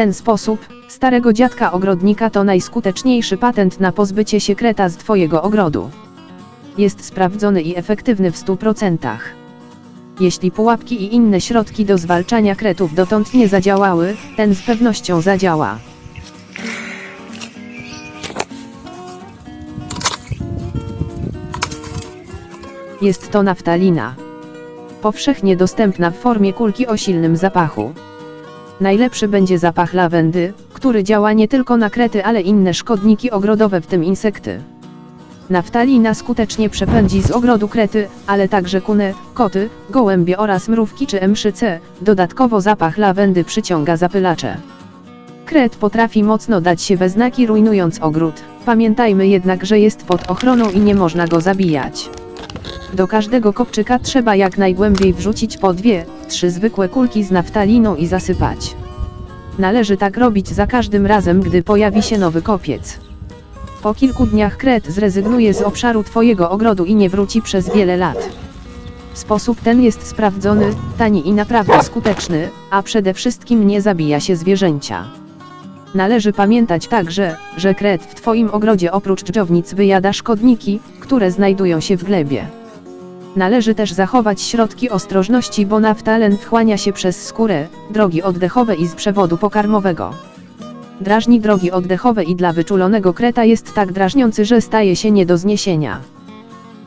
Ten sposób, starego dziadka ogrodnika to najskuteczniejszy patent na pozbycie się kreta z Twojego ogrodu. Jest sprawdzony i efektywny w 100%. Jeśli pułapki i inne środki do zwalczania kretów dotąd nie zadziałały, ten z pewnością zadziała. Jest to naftalina. Powszechnie dostępna w formie kulki o silnym zapachu. Najlepszy będzie zapach lawendy, który działa nie tylko na krety, ale inne szkodniki ogrodowe, w tym insekty. Naftalina skutecznie przepędzi z ogrodu krety, ale także kune, koty, gołębie oraz mrówki czy mszyce. Dodatkowo zapach lawendy przyciąga zapylacze. Kret potrafi mocno dać się we znaki rujnując ogród. Pamiętajmy jednak, że jest pod ochroną i nie można go zabijać. Do każdego kopczyka trzeba jak najgłębiej wrzucić po dwie, trzy zwykłe kulki z naftaliną i zasypać. Należy tak robić za każdym razem, gdy pojawi się nowy kopiec. Po kilku dniach kret zrezygnuje z obszaru Twojego ogrodu i nie wróci przez wiele lat. Sposób ten jest sprawdzony, tani i naprawdę skuteczny, a przede wszystkim nie zabija się zwierzęcia. Należy pamiętać także, że kret w Twoim ogrodzie oprócz dżdżownic wyjada szkodniki, które znajdują się w glebie. Należy też zachować środki ostrożności, bo naftalen wchłania się przez skórę, drogi oddechowe i z przewodu pokarmowego. Drażni drogi oddechowe i dla wyczulonego kreta jest tak drażniący, że staje się nie do zniesienia.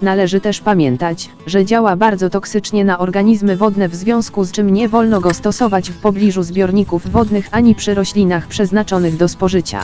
Należy też pamiętać, że działa bardzo toksycznie na organizmy wodne w związku z czym nie wolno go stosować w pobliżu zbiorników wodnych ani przy roślinach przeznaczonych do spożycia.